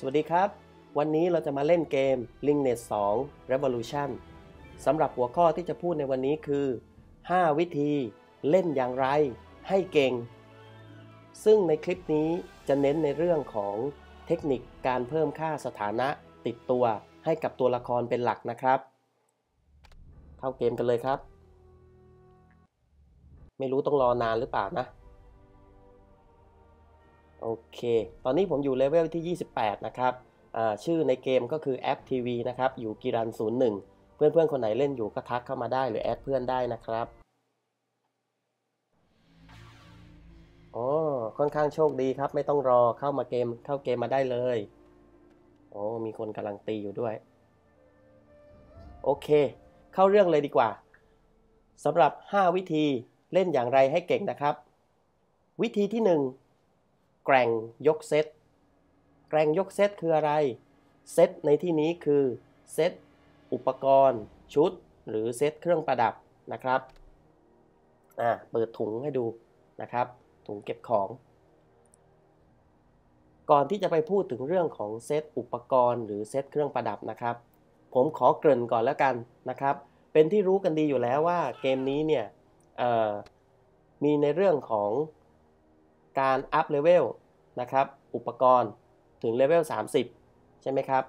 สวัสดีครับ วันนี้เราจะมาเล่นเกม Linknet 2 Revolution สำหรับหัวข้อที่จะพูดในวันนี้คือ 5 วิธีเล่นอย่างไรให้เก่ง ซึ่งในคลิปนี้จะเน้นในเรื่องของเทคนิคการเพิ่มค่าสถานะติดตัวให้กับตัวละครเป็นหลักนะครับ เข้าเกมกันเลยครับ ไม่รู้ต้องรอนานหรือเปล่านะ โอเค ตอนนี้ผมอยู่เลเวลที่ 28 นะครับ ชื่อในเกมก็คือแอปทีวีนะครับ อยู่กีรัน 01 เพื่อนๆ คนไหนเล่นอยู่ก็ทักเข้ามาได้หรือแอดเพื่อนได้นะครับโอ๋อค่อนข้างโชคดีครับ ไม่ต้องรอเข้ามาเกมเข้าเกมมาได้เลย โอ้มีคนกำลังตีอยู่ด้วย โอเค เข้าเรื่องเลยดีกว่าสำหรับ 5 วิธีเล่นอย่างไรให้เก่งนะครับ วิธีที่ 1 แกร่งยกเซต แกร่งยกเซตคืออะไร เซตในที่นี้คือเซตอุปกรณ์ ชุด หรือเซตเครื่องประดับนะครับอ่าเปิดถุงให้ดูนะครับ ถุงเก็บของ ก่อนที่จะไปพูดถึงเรื่องของเซตอุปกรณ์หรือเซตเครื่องประดับนะครับ ผมขอเกริ่นก่อนแล้วกันนะครับ เป็นที่รู้กันดีอยู่แล้วว่าเกมนี้เนี่ยมีในเรื่องของการอัพเลเวล นะครับ อุปกรณ์ถึงเลเวล 30 ใช่ไหมครับ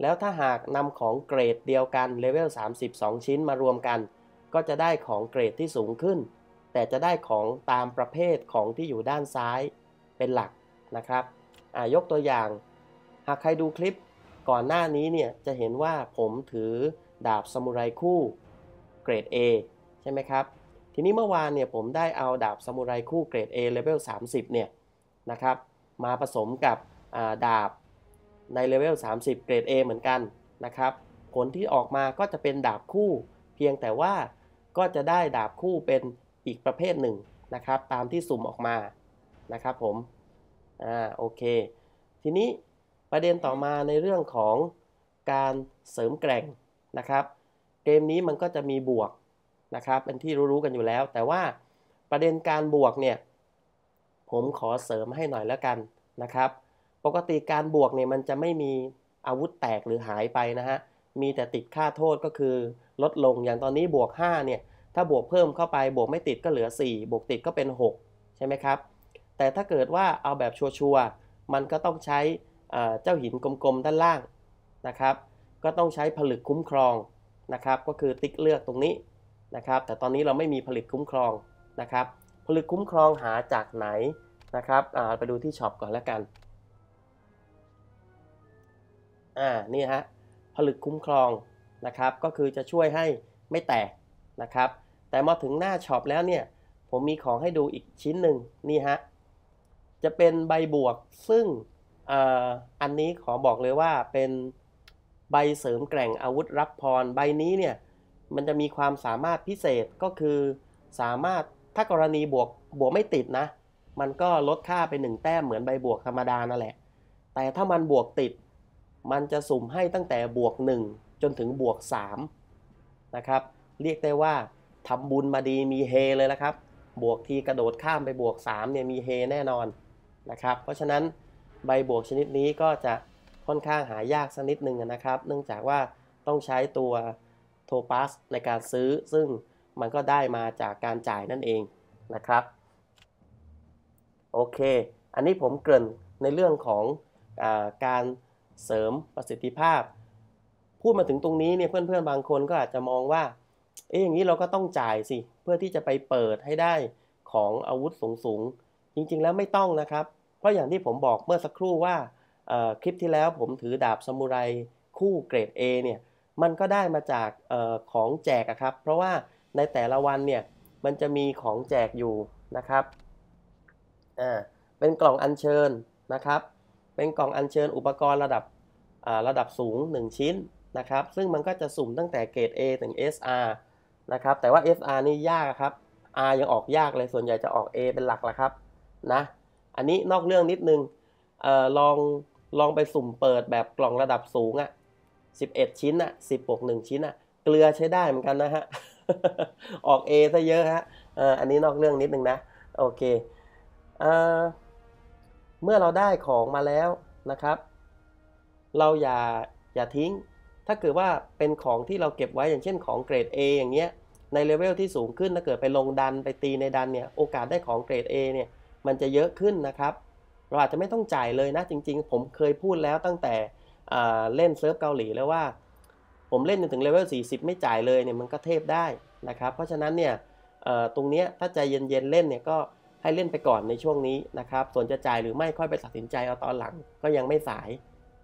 แล้วถ้าหากนำของเกรดเดียวกันเลเวล32ชิ้นมารวมกัน ก็จะได้ของเกรดที่สูงขึ้น แต่จะได้ของตามประเภทของที่อยู่ด้านซ้ายเป็นหลักนะครับยกตัวอย่าง หากใครดูคลิปก่อนหน้านี้เนี่ยจะเห็นว่าผมถือดาบซามูไรคู่เกรด A ใช่ไหมครับ ทีนี้เมื่อวานเนี่ยผมได้เอาดาบซามูไรคู่เกรด A เลเวล 30 เนี่ยนะครับ มาผสมกับดาบในเลเวล 30 เกรด A เหมือนกันนะครับ ผลที่ออกมาก็จะเป็นดาบคู่ เพียงแต่ว่าก็จะได้ดาบคู่เป็นอีกประเภทหนึ่งนะครับ ตามที่สุ่มออกมานะครับผม อ่าโอเค ทีนี้ประเด็นต่อมาในเรื่องของการเสริมแกร่งนะครับ เกมนี้มันก็จะมีบวกนะครับเป็นที่รู้ๆกันอยู่แล้ว แต่ว่าประเด็นการบวกเนี่ย ผมขอเสริมให้หน่อยแล้วกันนะครับ ปกติการบวกเนี่ยมันจะไม่มีอาวุธแตกหรือหายไปนะฮะ มีแต่ติดค่าโทษก็คือลดลงอย่างตอนนี้บวก 5 เนี่ย ถ้าบวกเพิ่มเข้าไปบวกไม่ติดก็เหลือ 4 บวกติดก็เป็น 6 ใช่ไหมครับ แต่ถ้าเกิดว่าเอาแบบชัวร์ๆมันก็ต้องใช้เจ้าหินกลมๆด้านล่างนะครับ ก็ต้องใช้ผลึกคุ้มครองนะครับ ก็คือติ๊กเลือกตรงนี้นะครับ แต่ตอนนี้เราไม่มีผลึกคุ้มครองนะครับ ผลึกคุ้มครองหาจากไหนนะครับไปดูที่ช็อปก่อนแล้วกันอ่านี่ฮะผลึกคุ้มครองนะครับก็คือจะช่วยให้ไม่แตกนะครับ แต่มาถึงหน้าช็อปแล้วเนี่ยผมมีของให้ดูอีกชิ้นหนึ่งนี่ฮะจะเป็นใบบวกซึ่งออันนี้ขอบอกเลยว่าเป็นใบเสริมแกร่งอาวุธรับพรใบนี้เนี่ยมันจะมีความสามารถพิเศษก็คือสามารถ ถ้ากรณีบวกบวกไม่ติดนะ มันก็ลดค่าไป1แต้มเหมือนใบบวกธรรมดานั่นแหละ แต่ถ้ามันบวกติด มันจะสุ่มให้ตั้งแต่บวก 1 จนถึงบวก3นะครับเรียกได้ว่าทำบุญมาดีมีเฮเลยละครับ บวกทีกระโดดข้ามไปบวก3เนี่ยมีเฮแน่นอนนะครับ เพราะฉะนั้นใบบวกชนิดนี้ก็จะค่อนข้างหายากสักนิดหนึ่งนะครับ เนื่องจากว่าต้องใช้ตัวโทปัสในการซื้อซึ่ง มันก็ได้มาจากการจ่ายนั่นเองนะครับโอเค อันนี้ผมเกริ่นในเรื่องของอการเสริมประสิทธิภาพ พูดมาถึงตรงนี้เนี่ยเพื่อนๆบางคนก็อาจจะมองว่า เอ๊ะอย่างนี้เราก็ต้องจ่ายสิ เพื่อที่จะไปเปิดให้ได้ของอาวุธสูงๆ จริงๆแล้วไม่ต้องนะครับ เพราะอย่างที่ผมบอกเมื่อสักครู่ว่าคลิปที่แล้วผมถือดาบซามูไรคู่เกรด A เนี่ย มันก็ได้มาจากออของแจกครับ เพราะว่า ในแต่ละวันเนี่ยมันจะมีของแจกอยู่นะครับอ่าเป็นกล่องอัญเชิญนะครับ เป็นกล่องอัญเชิญอุปกรณ์ระดับระดับสูง 1 ชิ้นนะครับ ซึ่งมันก็จะสุ่มตั้งแต่เกรด A ถึง SR นะครับ แต่ว่า SR นี่ยากครับ R ยังออกยากเลย ส่วนใหญ่จะออก A เป็นหลักละครับนะ อันนี้นอกเรื่องนิดนึงออลองลองไปสุ่มเปิดแบบกล่องระดับสูงอะ่ะ11 ชิ้นอะ่ะ10บวก1ชิ้นอะ่ะ เกลือใช้ได้เหมือนกันนะฮะ ออก A ซะเยอะฮะอันนี้นอกเรื่องนิดนึงนะ โอเคเมื่อเราได้ของมาแล้วนะครับ เราอย่าอย่าทิ้ง ถ้าเกิดว่าเป็นของที่เราเก็บไว้อย่างเช่นของเกรด A อย่างเงี้ย ในเลเวลที่สูงขึ้นถ้าเกิดไปลงดันไปตีในดันเนี่ย โอกาสได้ของเกรด A เนี่ย มันจะเยอะขึ้นนะครับ เราอาจจะไม่ต้องจ่ายเลยนะจริง ๆ ผมเคยพูดแล้วตั้งแต่เล่นเซิร์ฟเกาหลีแล้วว่า ผมเล่นจนถึงเลเวล40 ไม่จ่ายเลยเนี่ยมันก็เทพได้นะครับ เพราะฉะนั้นเนี่ยตรงนี้ถ้าใจเย็นๆเล่นเนี่ยก็ให้เล่นไปก่อนในช่วงนี้นะครับ ส่วนจะจ่ายหรือไม่ค่อยไปตัดสินใจเอาตอนหลังก็ยังไม่สาย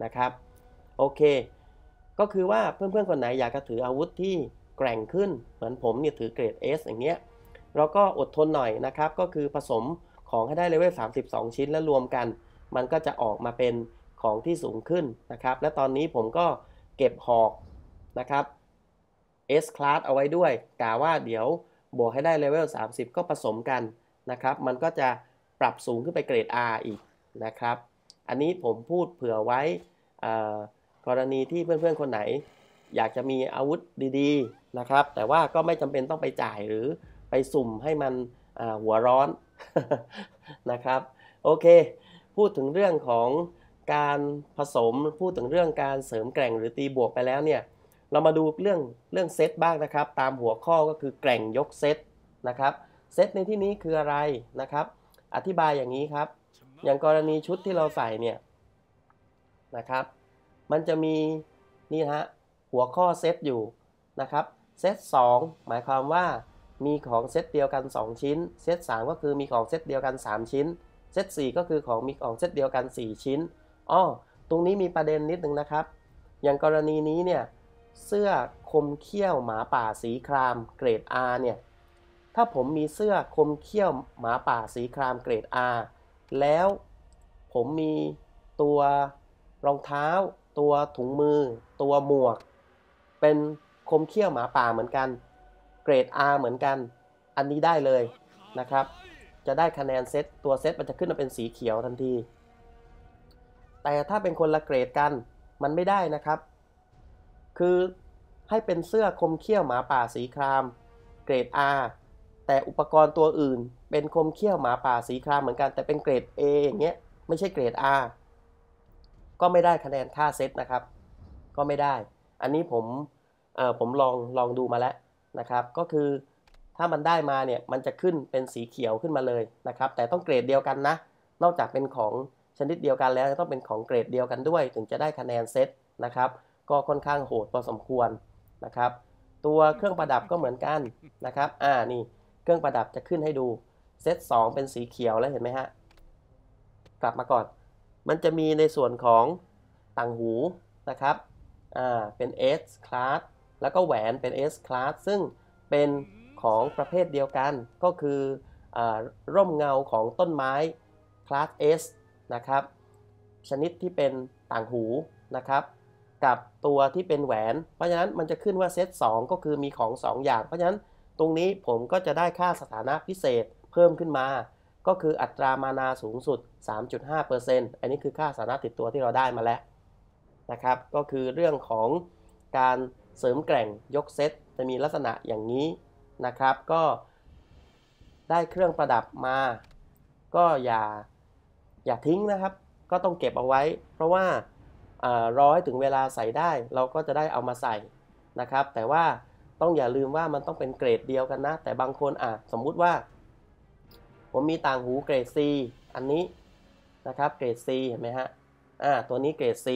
นะครับโอเค ก็คือว่าเพื่อนๆคนไหนอยากจะถืออาวุธที่แกร่งขึ้น เหมือนผมเนี่ยถือเกรด S อย่างเงี้ยเราก็อดทนหน่อยนะครับ ก็คือผสมของให้ได้เลเวล 32 ชิ้นแล้วรวมกัน มันก็จะออกมาเป็นของที่สูงขึ้นนะครับ และตอนนี้ผมก็เก็บหอก นะครับ S class เอาไว้ด้วยกาว่าเดี๋ยวบวกให้ได้เลเวล30 ก็ผสมกันนะครับ มันก็จะปรับสูงขึ้นไปเกรด R อีกนะครับ อันนี้ผมพูดเผื่อไว้กรณีที่เพื่อนๆคนไหน อยากจะมีอาวุธดีๆนะครับ แต่ว่าก็ไม่จำเป็นต้องไปจ่ายหรือไปสุ่มให้มันหัวร้อนนะครับโอเค พูดถึงเรื่องของการผสม พูดถึงเรื่องการเสริมแกร่งหรือตีบวกไปแล้วเนี่ย เรามาดูเรื่องเรื่องเซตบ้างนะครับ ตามหัวข้อก็คือแกร่งยกเซตนะครับ เซตในที่นี้คืออะไรนะครับ อธิบายอย่างนี้ครับ อย่างกรณีชุดที่เราใส่เนี่ยนะครับ มันจะมีนี่ฮะหัวข้อเซตอยู่นะครับ เซต2หมายความว่ามีของเซตเดียวกัน 2 ชิ้น เซต3ก็คือมีของเซตเดียวกัน 3 ชิ้น เซต4ก็คือของมีของเซตเดียวกัน 4 ชิ้น อ้อ ตรงนี้มีประเด็นนิดนึงนะครับ อย่างกรณีนี้เนี่ย เสื้อคมเขี้ยวหมาป่าสีครามเกรด R เนี่ย ถ้าผมมีเสื้อคมเขี้ยวหมาป่าสีครามเกรด R แล้วผมมีตัวรองเท้า ตัวถุงมือ ตัวหมวก เป็นคมเขี้ยวหมาป่าเหมือนกัน เกรด R เหมือนกัน อันนี้ได้เลยนะครับ จะได้คะแนนเซตตัวเซตมันจะขึ้นมาเป็นสีเขียวทันที แต่ถ้าเป็นคนละเกรดกันมันไม่ได้นะครับ คือให้เป็นเสื้อคมเขี้ยวหมาป่าสีคราม เกรด R แต่อุปกรณ์ตัวอื่น เป็นคมเขี้ยวหมาป่าสีครามเหมือนกันแต่เป็นเกรด A อย่างเงี้ยไม่ใช่เกรด R ก็ไม่ได้คะแนนค่าเซตนะครับ ก็ไม่ได้ อันนี้ผมเออผมลองลองดูมาแล้วนะครับ ก็คือถ้ามันได้มาเนี่ยมันจะขึ้นเป็นสีเขียวขึ้นมาเลยนะครับ แต่ต้องเกรดเดียวกันนะ นอกจากเป็นของชนิดเดียวกันแล้วต้องเป็นของเกรดเดียวกันด้วย ถึงจะได้คะแนนเซตนะครับ ก็ค่อนข้างโหดพอสมควรนะครับ ตัวเครื่องประดับก็เหมือนกันนะครับอ่านี่เครื่องประดับจะขึ้นให้ดูเซต2เป็นสีเขียวแล้วเห็นไหมฮะกลับมาก่อน มันจะมีในส่วนของต่างหูนะครับอ่าเป็น S class แล้วก็แหวนเป็น S class ซึ่งเป็นของประเภทเดียวกันก็คืออร่มเงาของต้นไม้คลาส S นะครับ ชนิดที่เป็นต่างหูนะครับ กับตัวที่เป็นแหวน เพราะฉะนั้นมันจะขึ้นว่าเซต2ก็คือมีของ 2 อย่าง เพราะฉะนั้นตรงนี้ผมก็จะได้ค่าสถานะพิเศษเพิ่มขึ้นมา ก็คืออัตรามานาสูงสุด 3.5%อันนี้คือค่าสถานะติดตัวที่เราได้มาแล้วนะครับ ก็คือเรื่องของการเสริมแกร่งยกเซตจะมีลักษณะอย่างนี้นะครับ ก็ได้เครื่องประดับมา ก็อย่าอย่าทิ้งนะครับ ก็ต้องเก็บเอาไว้ เพราะว่า รอให้ถึงเวลาใส่ได้ เราก็จะได้เอามาใส่นะครับ แต่ว่าต้องอย่าลืมว่ามันต้องเป็นเกรดเดียวกันนะ แต่บางคนอะสมมุติว่า ผมมีต่างหูเกรด C อันนี้นะครับเกรด C เห็นไหมฮะอ่าตัวนี้เกรด C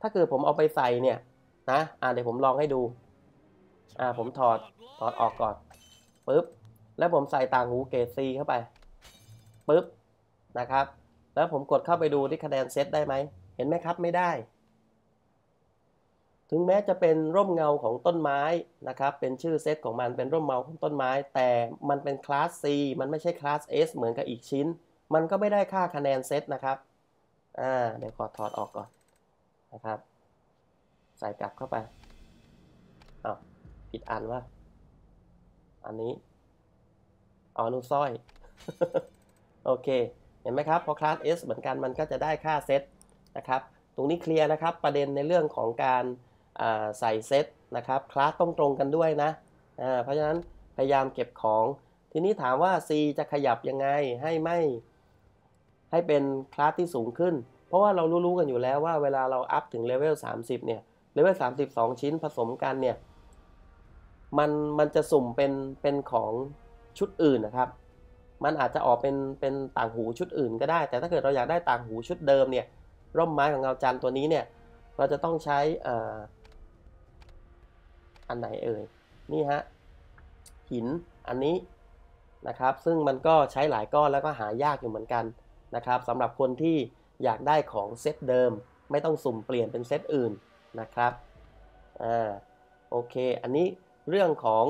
ถ้าเกิดผมเอาไปใส่เนี่ยนะอ่าเดี๋ยวผมลองให้ดูอ่าผมถอดถอดออกก่อนปึ๊บแล้วผมใส่ต่างหูเกรด C เข้าไปปึ๊บนะครับ แล้วผมกดเข้าไปดูที่คะแนนเซตได้ไหม เห็นไหมครับไม่ได้ ถึงแม้จะเป็นร่มเงาของต้นไม้นะครับ เป็นชื่อเซตของมันเป็นร่มเงาของต้นไม้ แต่มันเป็นคลาส C มันไม่ใช่คลาส S เหมือนกับอีกชิ้น มันก็ไม่ได้ค่าคะแนนเซตนะครับอ่าเดี๋ยวขอถอดออกก่อนนะครับ ใส่กลับเข้าไปอ้าวผิดอันว่าอันนี้อ๋อนูสร้อย โอเค เห็นไหมครับ พอคลาส S เหมือนกันมันก็จะได้ค่าเซต นะครับ ตรงนี้เคลียร์นะครับประเด็นในเรื่องของการใส่เซตนะครับคลาสต้องตรงกันด้วยนะเพราะฉะนั้นพยายามเก็บของ ทีนี้ถามว่า C จะขยับยังไงให้ไม่ให้เป็นคลาสที่สูงขึ้น เพราะว่าเรารู้ๆกันอยู่แล้วว่าเวลาเราอัพถึงเลเวล30 เนี่ยเลเวล32 ชิ้นผสมกันเนี่ยมันมันจะสุ่มเป็นเป็นของชุดอื่นนะครับ มันอาจจะออกเป็นเป็นต่างหูชุดอื่นก็ได้ แต่ถ้าเกิดเราอยากได้ต่างหูชุดเดิมเนี่ย ร่มไม้ของเงาจันทร์ตัวนี้เนี่ย เราจะต้องใช้อันไหนเอ่ย นี่ฮะ หินอันนี้นะครับ ซึ่งมันก็ใช้หลายก้อนแล้วก็หายากอยู่เหมือนกันนะครับสำหรับคนที่อยากได้ของเซตเดิม ไม่ต้องสุ่มเปลี่ยนเป็นเซตอื่นนะครับอ่าโอเค อันนี้เรื่องของ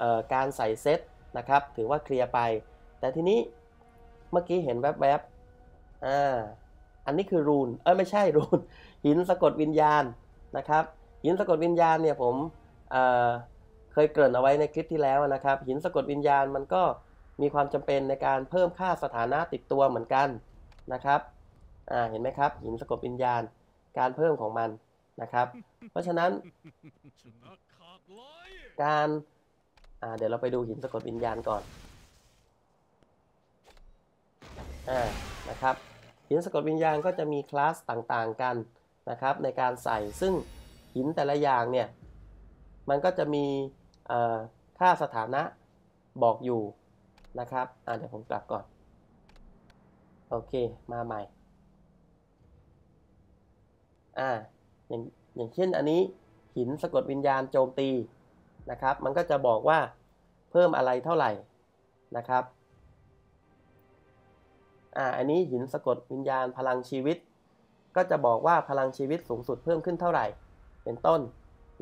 ออการใส่เซตนะครับ ถือว่าเคลียร์ไป แต่ทีนี้เมื่อกี้เห็นแวบๆอ่า อันนี้คือรูน เออไม่ใช่รูน หินสะกดวิญญาณนะครับ หินสะกดวิญญาณเนี่ยผมเเคยเกริ่นเอาไว้ในคลิปที่แล้วนะครับ หินสะกดวิญญาณมันก็มีความจำเป็นในการเพิ่มค่าสถานะติดตัวเหมือนกันนะครับเห็นไหมครับ หินสะกดวิญญาณการเพิ่มของมันนะครับ เพราะฉะนั้น การเดี๋ยวเราไปดูหินสะกดวิญญาณก่อนอนะครับ หินสะกดวิญญาณก็จะมีคลาสต่างๆกันนะครับในการใส่ซึ่งหินแต่ละอย่างเนี่ยมันก็จะมีค่าสถานะบอกอยู่นะครับอ่าเดี๋ยวผมกลับก่อน โอเคมาใหม่อ่าอย่างอย่างเช่นอันนี้หินสะกดวิญญาณโจมตีนะครับ มันก็จะบอกว่าเพิ่มอะไรเท่าไหร่นะครับ อ่าอันนี้หินสะกดวิญญาณพลังชีวิต ก็จะบอกว่าพลังชีวิตสูงสุดเพิ่มขึ้นเท่าไหร่ เป็นต้น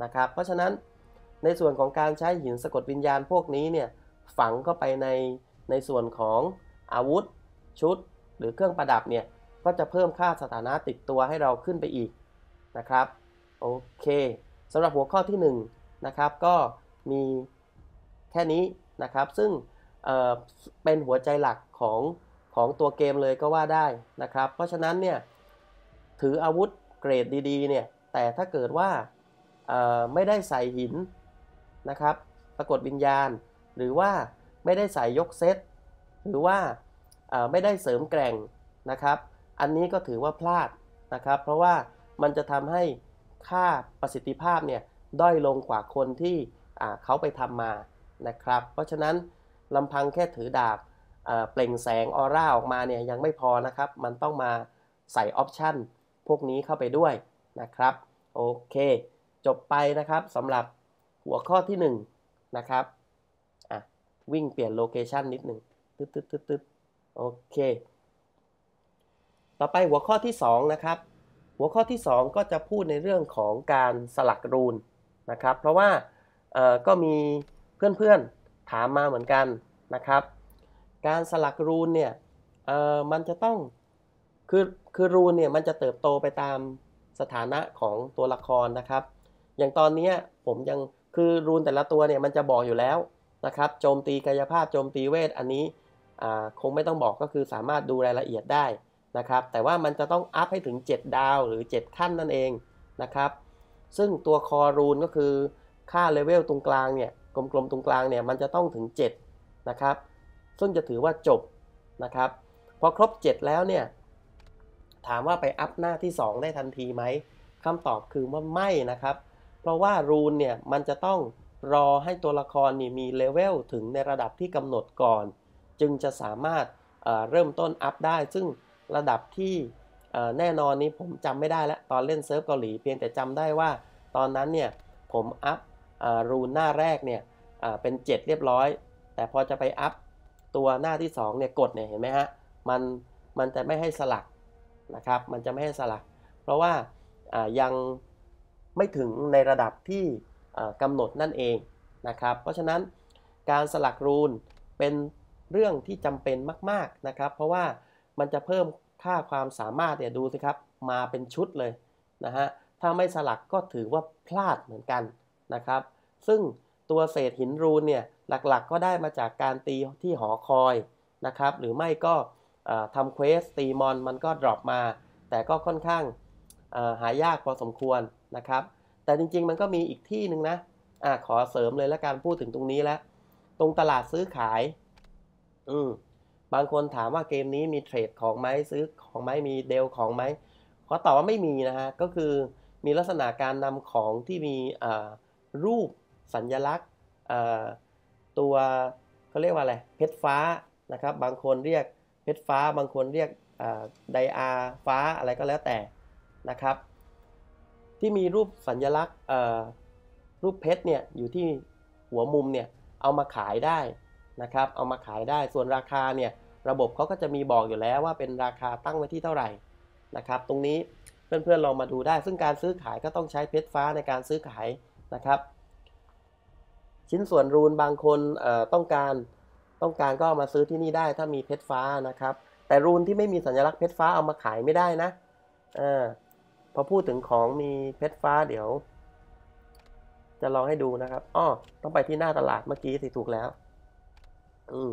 นะครับ เพราะฉะนั้นในส่วนของการใช้หินสะกดวิญญาณพวกนี้เนี่ยฝังเข้าไปในในส่วนของอาวุธ ชุด หรือเครื่องประดับเนี่ยก็จะเพิ่มค่าสถานะติดตัวให้เราขึ้นไปอีกนะครับโอเคสำหรับหัวข้อที่1นนะครับก็มีแค่นี้นะครับซึ่งเเป็นหัวใจหลักของ ของตัวเกมเลยก็ว่าได้นะครับ เพราะฉะนั้นเนี่ยถืออาวุธเกรดดีๆเนี่ยแต่ถ้าเกิดว่าไม่ได้ใส่หินนะครับสะกดวิญญาณ หรือว่าไม่ได้ใส่ยกเซตหรือว่าไม่ได้เสริมแกร่งนะครับ อันนี้ก็ถือว่าพลาดนะครับ เพราะว่ามันจะทำให้ค่าประสิทธิภาพเนี่ยด้อยลงกว่าคนที่เขาไปทำมานะครับ เพราะฉะนั้นลำพังแค่ถือดาบ เปล่งแสงออร่าออกมาเนี่ยยังไม่พอนะครับ มันต้องมาใส่ออปชันพวกนี้เข้าไปด้วยนะครับ โอเค จบไปนะครับสำหรับหัวข้อที่1นนะครับอะวิ่งเปลี่ยนโลเคชันนิดหนึ่งตึ๊ดตึ๊ดตึ๊ดตึ๊ดโอเค ต่อไปหัวข้อที่ 2 นะครับ หัวข้อที่ 2 ก็จะพูดในเรื่องของการสลักรูนนะครับ เพราะว่าก็มีเพื่อนๆถามมาเหมือนกันนะครับ การสลักรูนเนี่ยมันจะต้องคือคือรูนเนี่ยมันจะเติบโตไปตามสถานะของตัวละครนะครับ อย่างตอนนี้ผมยังคือรูนแต่ละตัวเนี่ยมันจะบอกอยู่แล้วนะครับโจมตีกายภาพโจมตีเวทอันนี้คงไม่ต้องบอกก็คือสามารถดูรายละเอียดได้นะครับ แต่ว่ามันจะต้องอัพให้ถึง 7 ดาวหรือ 7 ขั้นนั่นเองนะครับ ซึ่งตัวคอรูนก็คือค่าเลเวลตรงกลางเนี่ยกลมๆตรงกลางเนี่ยมันจะต้องถึง 7 นะครับ ซึ่งจะถือว่าจบนะครับพอครบ 7 แล้วเนี่ยถามว่าไปอัพหน้าที่ 2 ได้ทันทีไหมคำตอบคือว่าไม่นะครับ เพราะว่ารูนเนี่ยมันจะต้องรอให้ตัวละครนี่มีเลเวลถึงในระดับที่กำหนดก่อน จึงจะสามารถเริ่มต้นอัพได้ ซึ่งระดับที่แน่นอนนี้ผมจำไม่ได้แล้วตอนเล่นเซิร์ฟเกาหลีเพียงแต่จำได้ว่าตอนนั้นเนี่ยผมอัพรูนหน้าแรกเนี่ยเป็น 7 เรียบร้อย แต่พอจะไปอัพ ตัวหน้าที่2เนี่ยกดเนี่ยเห็นไหมฮะมันมันจะไม่ให้สลักนะครับมันจะไม่ให้สลัก เพราะว่ายังไม่ถึงในระดับที่กำหนดนั่นเองนะครับ เพราะฉะนั้นการสลักรูนเป็นเรื่องที่จำเป็นมาก ๆนะครับ เพราะว่ามันจะเพิ่มค่าความสามารถเนี่ยดูสิครับมาเป็นชุดเลยนะฮะถ้าไม่สลักก็ถือว่าพลาดเหมือนกันนะครับ ซึ่งตัวเศษหินรูนเนี่ย หลักๆ ก็ได้มาจากการตีที่หอคอยนะครับ หรือไม่ก็ทำเควสตีมอนมันก็ดรอปมา แต่ก็ค่อนข้างหายากพอสมควรนะครับ แต่จริงๆมันก็มีอีกที่หนึ่งนะอะขอเสริมเลยแล้วการพูดถึงตรงนี้แล้ว ตรงตลาดซื้อขาย อืมบางคนถามว่าเกมนี้มีเทรดของไหมซื้อของไหมมีเดลของไหมขอตอบว่าไม่มีนะฮะ ก็คือมีลักษณะการนำของที่มีรูปสัญญลักษณ์ ตัวเขาเรียกว่าอะไรเพชรฟ้านะครับ บางคนเรียกเพชรฟ้า บางคนเรียกไดอาฟ้าอะไรก็แล้วแต่นะครับ ที่มีรูปสัญลักษณ์รูปเพชรเนี่ยอยู่ที่หัวมุมเนี่ยเอามาขายได้นะครับ เอามาขายได้ส่วนราคาเนี่ยระบบเขาก็จะมีบอกอยู่แล้วว่าเป็นราคาตั้งไว้ที่เท่าไหร่นะครับ ตรงนี้เพื่อนๆลองมาดูได้ ซึ่งการซื้อขายก็ต้องใช้เพชรฟ้าในการซื้อขายนะครับ ชิ้นส่วนรูนบางคนต้องการต้องการก็เอามาซื้อที่นี่ได้ถ้ามีเพชรฟ้านะครับ แต่รูนที่ไม่มีสัญลักษณ์เพชรฟ้าเอามาขายไม่ได้นะอพอพูดถึงของมีเพชรฟ้าเดี๋ยว จะลองให้ดูนะครับอ้อต้องไปที่หน้าตลาดเมื่อกี้สิถูกแล้ว อืม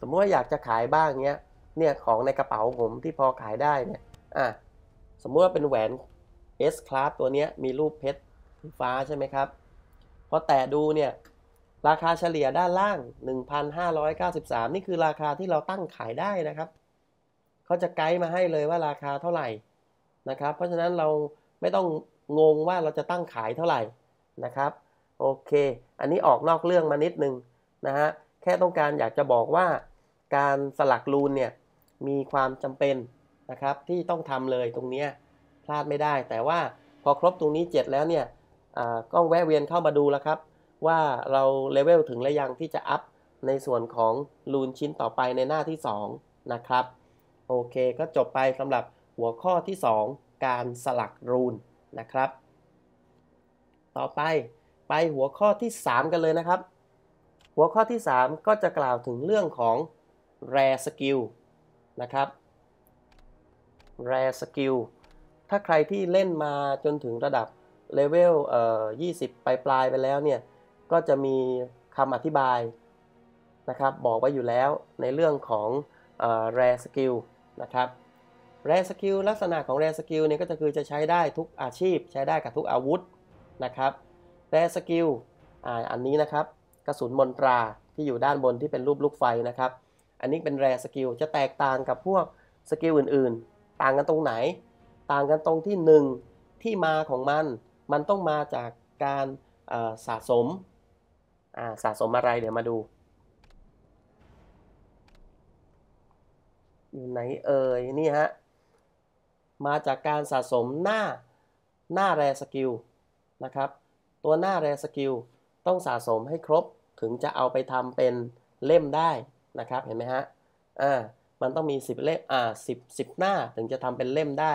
สมมติว่าอยากจะขายบ้างเนี้ย เนี่ยของในกระเป๋าผมที่พอขายได้เนี่ย อะสมมติว่าเป็นแหวน S Class ตัวนี้มีรูปเพชรฟ้าใช่ไหมครับพอแตะดูเนี่ย ราคาเฉลี่ยด้านล่าง 1,593 นี่คือราคาที่เราตั้งขายได้นะครับ เขาจะไกด์มาให้เลยว่าราคาเท่าไหร่นะครับ เพราะฉะนั้นเราไม่ต้องงงว่าเราจะตั้งขายเท่าไหร่นะครับ โอเค อันนี้ออกนอกเรื่องมานิดนึงนะฮะ แค่ต้องการอยากจะบอกว่า การสลักรูนเนี่ยมีความจำเป็นนะครับที่ต้องทำเลยตรงนี้พลาดไม่ได้ แต่ว่าพอครบตรงนี้ 7 แล้วเนี่ยก็แวะเวียนเข้ามาดูแล้วครับ ว่าเราเลเวลถึงระยังที่จะอัพในส่วนของรูนชิ้นต่อไปในหน้าที่ 2 นะครับ โอเคก็จบไปสำหรับหัวข้อที่ 2 การสลักรูนนะครับ ต่อไปไปหัวข้อที่ 3 กันเลยนะครับ หัวข้อที่ 3 ก็จะกล่าวถึงเรื่องของ rare skill นะครับ rare skill ถ้าใครที่เล่นมาจนถึงระดับเลเวลเอ่อ20 ปลายปลายไปแล้วเนี่ย ก็จะมีคำอธิบายนะครับ บอกไว้อยู่แล้วในเรื่องของเอ่อ rare skill นะครับ rare skill ลักษณะของ rare skill เนี่ยก็จะคือจะใช้ได้ทุกอาชีพ ใช้ได้กับทุกอาวุธนะครับ rare skill อ,อันนี้นะครับกระสุนมนตราที่อยู่ด้านบนที่เป็นรูปลูกไฟนะครับ อันนี้เป็นแรสกิลจะแตกต่างกับพวกสกิลอื่นๆ ต่างกันตรงไหน ต่างกันตรงที่ 1 ที่มาของมัน มันต้องมาจากการสะสม สะสมอะไรเดี๋ยวมาดู อยู่ไหนเอ่ยนี่ฮะ มาจากการสะสมหน้าหน้าแรสกิลนะครับ ตัวหน้าแรสกิลต้องสะสมให้ครบถึงจะเอาไปทำเป็นเล่มได้นะครับเห็นไหมฮะอ่ามันต้องมี 10 เล่มอ่า10 10 หน้าถึงจะทำเป็นเล่มได้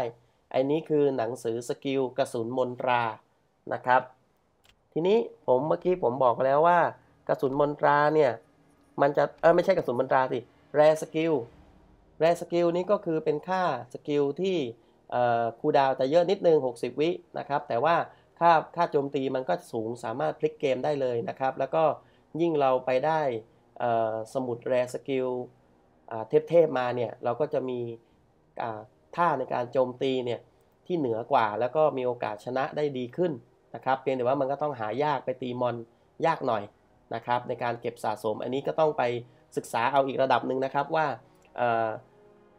ไอ้นี้คือหนังสือสกิลกระสุนมนตรานะครับ ทีนี้ผมเมื่อกี้ผมบอกแล้วว่ากระสุนมนตราเนี่ย มันจะเออไม่ใช่กระสุนมนตราสิแรสกิลแรสกิลนี้ก็คือเป็นค่าสกิลที่คูดาวจะเยอะนิดนึง 60 วินะครับ แต่ว่าค่าค่าโจมตีมันก็สูงสามารถพลิกเกมได้เลยนะครับ แล้วก็ยิ่งเราไปได้สมุดแรสกิลเทพๆมาเนี่ย เราก็จะมีท่าในการโจมตีเนี่ย ที่เหนือกว่าแล้วก็มีโอกาสชนะได้ดีขึ้น นะครับเพียงแต่ว่ามันก็ต้องหายากไปตีมอนยากหน่อยนะครับในการเก็บสะสม อันนี้ก็ต้องไปศึกษาเอาอีกระดับหนึ่งนะครับว่า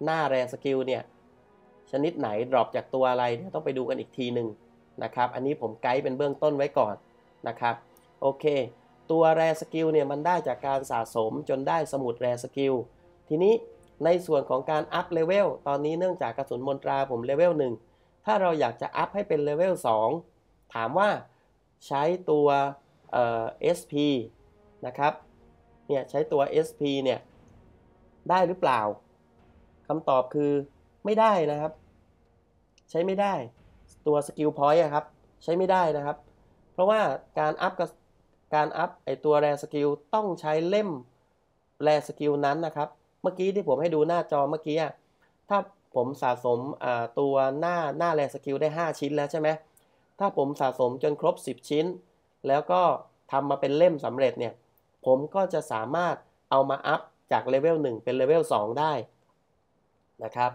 หน้าแรสกิลเนี่ยชนิดไหนดรอปจากตัวอะไรเดี๋ยวต้องไปดูกันอีกทีหนึ่งนะครับอันนี้ผมไกด์เป็นเบื้องต้นไว้ก่อนนะครับโอเค ตัวแรสกิลเนี่ยมันได้จากการสะสมจนได้สมุดแรสกิลทีนี้ในส่วนของการอัพเลเวลตอนนี้เนื่องจากกระสุนมนตราผมเลเวล1ถ้าเราอยากจะอัพให้เป็นเลเวล2 ถามว่าใช้ตัวเอ่อ SP นะครับเนี่ยใช้ตัว SP เนี่ยได้หรือเปล่าคำตอบคือไม่ได้นะครับ ใช้ไม่ได้ตัวสกิลพอยต์ครับใช้ไม่ได้นะครับ เพราะว่าการอัพการอัพไอตัวแรสกิลต้องใช้เล่มแรสกิลนั้นนะครับ เมื่อกี้ที่ผมให้ดูหน้าจอเมื่อกี้ถ้าผมสะสมตัวหน้าหน้าแรสกิลได้ 5 ชิ้นแล้วใช่ไหม ถ้าผมสะสมจนครบ 10 ชิ้น แล้วก็ทำมาเป็นเล่มสำเร็จเนี่ย ผมก็จะสามารถเอามาอัพจากเลเวล1เป็นเลเวล2ได้นะครับ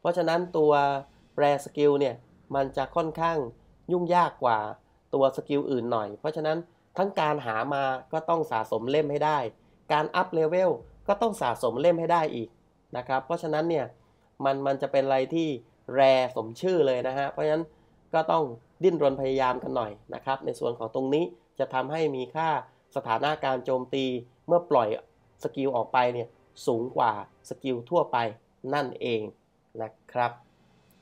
เพราะฉะนั้นตัวแปรสกิลเนี่ย มันจะค่อนข้างยุ่งยากกว่าตัวสกิลอื่นหน่อย เพราะฉะนั้นทั้งการหามาก็ต้องสะสมเล่มให้ได้ การอัพเลเวลก็ต้องสะสมเล่มให้ได้อีกนะครับ เพราะฉะนั้นเนี่ย มันมันจะเป็นอะไรที่แรสมชื่อเลยนะฮะ เพราะฉะนั้นก็ต้อง ดิ้นรนพยายามกันหน่อยนะครับ ในส่วนของตรงนี้จะทำให้มีค่าสถานะการโจมตีเมื่อปล่อยสกิลออกไปเนี่ยสูงกว่าสกิลทั่วไปนั่นเองนะครับ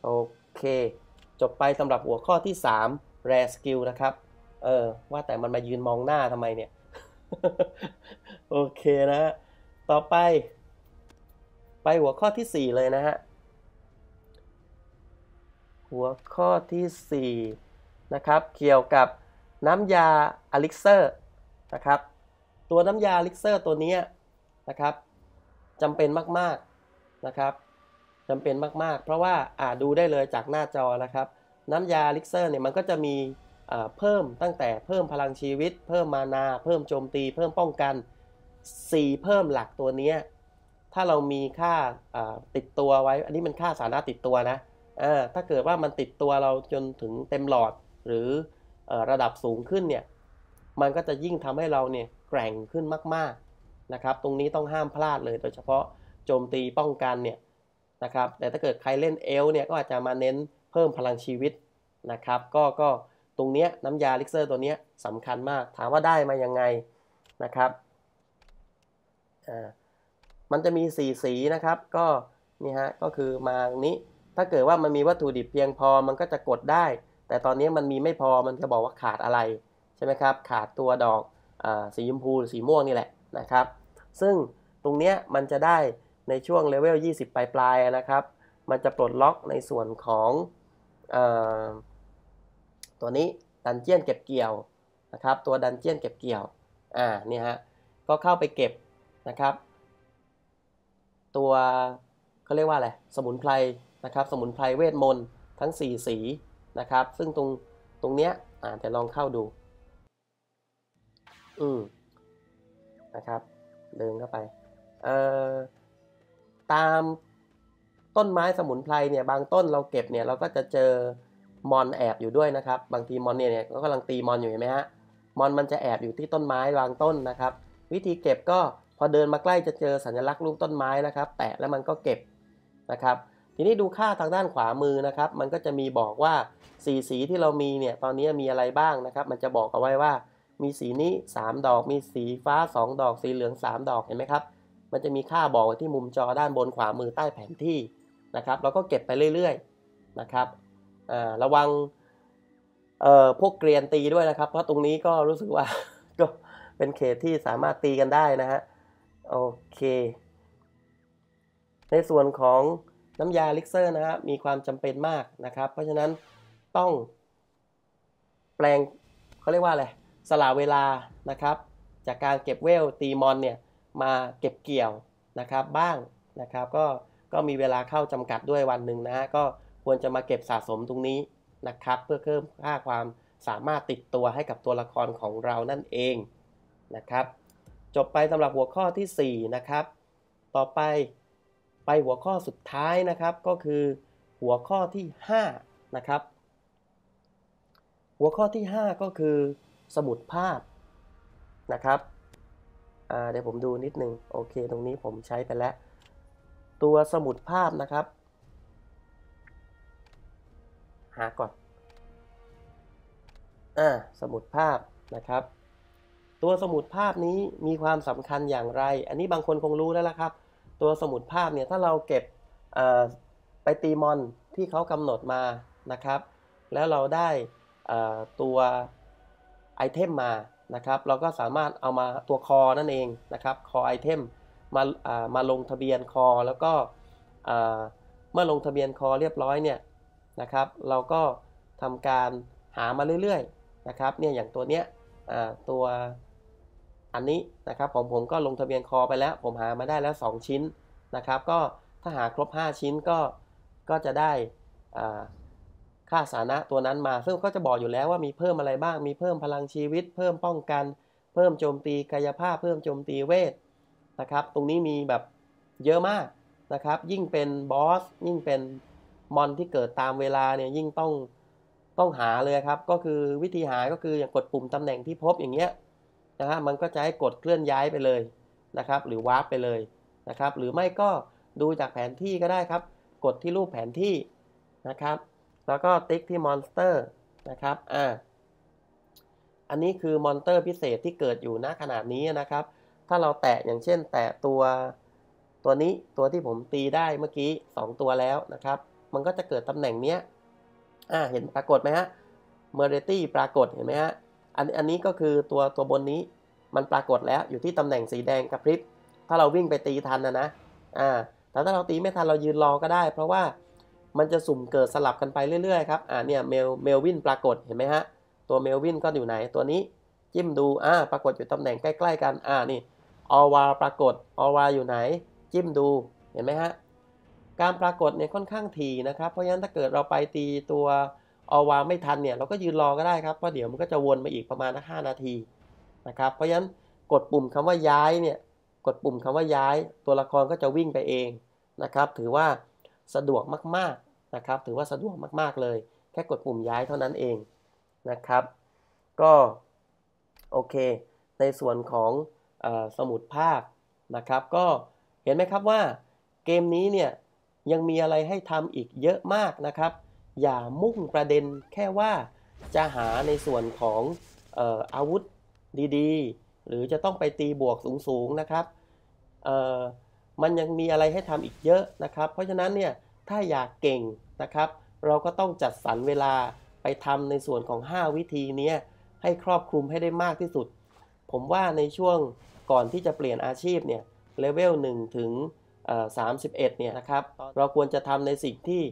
โอเค จบไปสำหรับหัวข้อที่3 rare skill นะครับ เออ ว่าแต่มันมายืนมองหน้าทำไมเนี่ย โอเคนะ ต่อไป ไปหัวข้อที่ 4 เลยนะฮะ หัวข้อที่ 4 นะครับเกี่ยวกับน้ำยาอลิกเซอร์นะครับตัวน้ำยาอลิกเซอร์ตัวนี้นะครับจำเป็นมากๆนะครับจำเป็นมากๆ เพราะว่าอ่าดูได้เลยจากหน้าจอนะครับ น้ำยาลิกเซอร์เนี่ยมันก็จะมีเพิ่มตั้งแต่เพิ่มพลังชีวิต เพิ่มมานา เพิ่มโจมตี เพิ่มป้องกัน 4 เพิ่มหลักตัวนี้ถ้าเรามีค่าติดตัวไว้ อันนี้มันค่าสาระติดตัวนะถ้าเกิดว่ามันติดตัวเราจนถึงเต็มหลอด หรือระดับสูงขึ้นเนี่ยมันก็จะยิ่งทำให้เราเนี่ยแกร่งขึ้นมากๆนะครับ ตรงนี้ต้องห้ามพลาดเลย โดยเฉพาะโจมตีป้องกันเนี่ยนะครับ แต่ถ้าเกิดใครเล่นเอลเนี่ยก็อาจจะมาเน้นเพิ่มพลังชีวิตนะครับ ก็ก็ตรงเนี้ยน้ำยาลิกเซอร์ตัวเนี้ยสำคัญมาก ถามว่าได้มายังไงนะครับอ่ามันจะมีสีสีนะครับ ก็นี่ฮะก็คือมางนี้ถ้าเกิดว่ามันมีวัตถุดิบเพียงพอมันก็จะกดได้ แต่ตอนนี้มันมีไม่พอมันจะบอกว่าขาดอะไรใช่ไหมครับ ขาดตัวดอกอสีชมพูสีม่วงนี่แหละนะครับ ซึ่งตรงนี้มันจะได้ในช่วงเลเวล 20 ปลายปลายนะครับ มันจะปลดล็อกในส่วนของอตัวนี้ดันเจียนเก็บเกี่ยวนะครับ ตัวดันเจียนเก็บเกี่ยวอ่าเนี่ยฮะก็เข้าไปเก็บนะครับ ตัวเขาเรียกว่าอะไรสมุนไพรนะครับ สมุนไพรเวทมนต์ทั้ง 4 สี นะครับ ซึ่งตรงตรงเนี้ยอ่าจะลองเข้าดู อืมนะครับเดินเข้าไปเอ่อตามต้นไม้สมุนไพรเนี่ยบางต้นเราเก็บเนี่ยเราก็จะเจอมอนแอบอยู่ด้วยนะครับ บางทีมอนเนี่ยเนี่ยก็กำลังตีมอนอยู่เห็นไหมฮะมอนมันจะแอบอยู่ที่ต้นไม้บางต้นนะครับ วิธีเก็บก็พอเดินมาใกล้จะเจอสัญลักษณ์รูปต้นไม้นะครับ แตะแล้วมันก็เก็บนะครับ ทีนี้ดูค่าทางด้านขวามือนะครับ มันก็จะมีบอกว่าสีสีที่เรามีเนี่ยตอนนี้มีอะไรบ้างนะครับ มันจะบอกเอาไว้ว่ามีสีนี้ 3 ดอก มีสีฟ้า 2 ดอก สีเหลือง 3 ดอกเห็นไหมครับ มันจะมีค่าบอกไว้ที่มุมจอด้านบนขวามือใต้แผนที่นะครับแล้วก็เก็บไปเรื่อยๆนะครับระวังพวกเกรียนตีด้วยนะครับ เพราะตรงนี้ก็รู้สึกว่าก็เป็นเขตที่สามารถตีกันได้นะฮะโอเค ในส่วนของ น้ำยาลิกเซอร์นะฮะมีความจำเป็นมากนะครับ เพราะฉะนั้นต้องแปลงเขาเรียกว่าอะไรสละเวลานะครับ จากการเก็บเวลตีมอนเนี่ยมาเก็บเกี่ยวนะครับบ้างนะครับ ก็ก็มีเวลาเข้าจำกัดด้วยวันหนึ่งนะฮะก็ควรจะมาเก็บสะสมตรงนี้นะครับ เพื่อเพิ่มค่าความสามารถติดตัวให้กับตัวละครของเรานั่นเองนะครับ จบไปสำหรับหัวข้อที่ 4 นะครับ ต่อไป ไปหัวข้อสุดท้ายนะครับก็คือหัวข้อที่ 5 นะครับ หัวข้อที่ 5 ก็คือสมุดภาพนะครับเดี๋ยวผมดูนิดนึงโอเค ตรงนี้ผมใช้ไปแล้ว ตัวสมุดภาพนะครับ หาก่อนอ่าสมุดภาพนะครับ ตัวสมุดภาพนี้มีความสำคัญอย่างไร อันนี้บางคนคงรู้แล้วละครับ ตัวสมุดภาพเนี่ยถ้าเราเก็บไปตีมอนที่เขากำหนดมานะครับ แล้วเราได้ตัวไอเทมมานะครับ เราก็สามารถเอามาตัวคอนั่นเองนะครับคอไอเทมมามาลงทะเบียนคอแล้วก็เมื่อลงทะเบียนคอเรียบร้อยเนี่ยนะครับ เราก็ทำการหามาเรื่อยๆนะครับเนี่ยอย่างตัวเนี้ยตัว อันนี้นะครับของผมก็ลงทะเบียนคอไปแล้ว ผมหามาได้แล้ว 2 ชิ้นนะครับ ก็ถ้าหาครบ 5 ชิ้นก็ก็จะได้ค่าสานะตัวนั้นมา ซึ่งก็จะบอกอยู่แล้วว่ามีเพิ่มอะไรบ้าง มีเพิ่มพลังชีวิต เพิ่มป้องกัน เพิ่มโจมตีกายภาพ เพิ่มโจมตีเวทนะครับ ตรงนี้มีแบบเยอะมากนะครับ ยิ่งเป็นบอส ยิ่งเป็นมอนที่เกิดตามเวลาเนี่ย ยิ่งต้องต้องหาเลยครับ ก็คือวิธีหาก็คืออย่างกดปุ่มตำแหน่งที่พบอย่างเงี้ย นะฮะมันก็จะให้กดเคลื่อนย้ายไปเลยนะครับหรือวาร์ปไปเลยนะครับหรือไม่ก็ดูจากแผนที่ก็ได้ครับ กดที่รูปแผนที่นะครับ แล้วก็ติ๊กที่มอนสเตอร์นะครับอ่าอันนี้คือมอนเตอร์พิเศษที่เกิดอยู่ณขนาดนี้นะครับ ถ้าเราแตะอย่างเช่น แตะตัวตัวนี้ตัวที่ผมตีได้เมื่อกี้ 2 ตัวแล้วนะครับ มันก็จะเกิดตำแหน่งเนี้ยอ่าเห็นปรากฏไหมฮะเมอร์เรตี้ปรากฏเห็นไหมฮะ อันอันนี้ก็คือตัวตัวบนนี้มันปรากฏแล้วอยู่ที่ตำแหน่งสีแดงกระพริบถ้าเราวิ่งไปตีทันนะนะอ่าแต่ถ้าเราตีไม่ทันเรายืนรอก็ได้ เพราะว่ามันจะสุ่มเกิดสลับกันไปเรื่อยๆครับอ่าเนี่ยเมลเมลวินปรากฏเห็นไหมฮะตัวเมลวินก็อยู่ไหนตัวนี้จิ้มดูอ่าปรากฏอยู่ตำแหน่งใกล้ ๆ กันอ่านี่ออวาปรากฏออวาอยู่ไหน จิ้มดูเห็นไหมฮะการปรากฏเนี่ยค่อนข้างทีนะครับ เพราะฉะนั้นถ้าเกิดเราไปตีตัว เออวางไม่ทันเนี่ยเราก็ยืนรอก็ได้ครับเพราะเดี๋ยวมันก็จะวนมาอีกประมาณห้านาทีนะครับเพราะฉะนั้นกดปุ่มคำว่าย้ายเนี่ยกดปุ่มคำว่าย้าย ตัวละครก็จะวิ่งไปเองนะครับ ถือว่าสะดวกมากๆนะครับ ถือว่าสะดวกมากๆเลย แค่กดปุ่มย้ายเท่านั้นเองนะครับ ก็โอเค ในส่วนของอสมุดภาพนะครับ ก็เห็นไหมครับว่าเกมนี้เนี่ยยังมีอะไรให้ทำอีกเยอะมากนะครับ อย่ามุ่งประเด็นแค่ว่าจะหาในส่วนของอออาวุธดีๆ หรือจะต้องไปตีบวกสูงๆนะครับ มันยังมีอะไรให้ทำอีกเยอะนะครับ เพราะฉะนั้นเนี่ยถ้าอยากเก่งนะครับ เราก็ต้องจัดสรรเวลาไปทำในส่วนของ 5 วิธีนี้ให้ครอบคลุมให้ได้มากที่สุด ผมว่าในช่วงก่อนที่จะเปลี่ยนอาชีพเนี่ยเลเวล1ถึง31เนี่ยนะครับ เราควรจะทำในสิ่งที่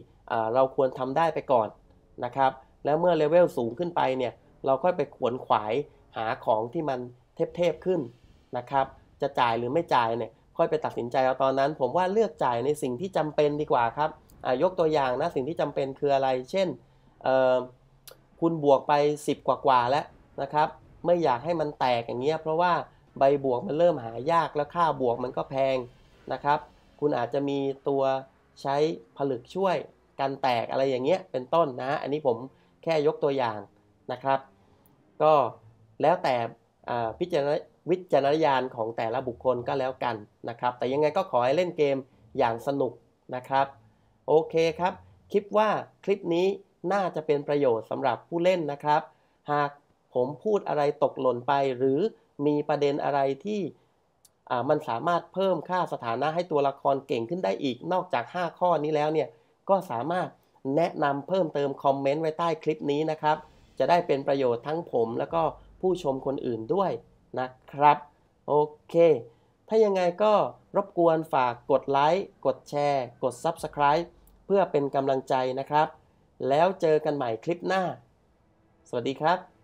เราควรทำได้ไปก่อนนะครับแล้วเมื่อเลเวลสูงขึ้นไปเนี่ยเราค่อยไปขวนขวายหาของที่มันเทพๆขึ้นนะครับจะจ่ายหรือไม่จ่ายเนี่ยค่อยไปตัดสินใจเอาตอนนั้น ผมว่าเลือกจ่ายในสิ่งที่จำเป็นดีกว่าครับยกตัวอย่างนะสิ่งที่จำเป็นคืออะไร เช่นคุณบวกไป 10 กว่าๆแล้วนะครับไม่อยากให้มันแตกอย่างเงี้ยเพราะว่าใบบวกมันเริ่มหายากแล้วค่าบวกมันก็แพงนะครับ คุณอาจจะมีตัวใช้ผลึกช่วย กันแตกอะไรอย่างเงี้ยเป็นต้นนะ อันนี้ผมแค่ยกตัวอย่างนะครับ ก็แล้วแต่พิจารณาวิจารณญาณของแต่ละบุคคลก็แล้วกันนะครับ แต่ยังไงก็ขอให้เล่นเกมอย่างสนุกนะครับ โอเคครับ คิดว่าคลิปนี้น่าจะเป็นประโยชน์สำหรับผู้เล่นนะครับ หากผมพูดอะไรตกหล่นไป หรือมีประเด็นอะไรที่มันสามารถเพิ่มค่าสถานะให้ตัวละครเก่งขึ้นได้อีก นอกจาก 5 ข้อนี้แล้วเนี่ย ก็สามารถแนะนำเพิ่มเติมคอมเมนต์ไว้ใต้คลิปนี้นะครับ จะได้เป็นประโยชน์ทั้งผมแล้วก็ผู้ชมคนอื่นด้วยนะครับ โอเค ถ้ายังไงก็รบกวนฝากกดไลค์ กดแชร์ กด Subscribe เพื่อเป็นกำลังใจนะครับ แล้วเจอกันใหม่คลิปหน้า สวัสดีครับ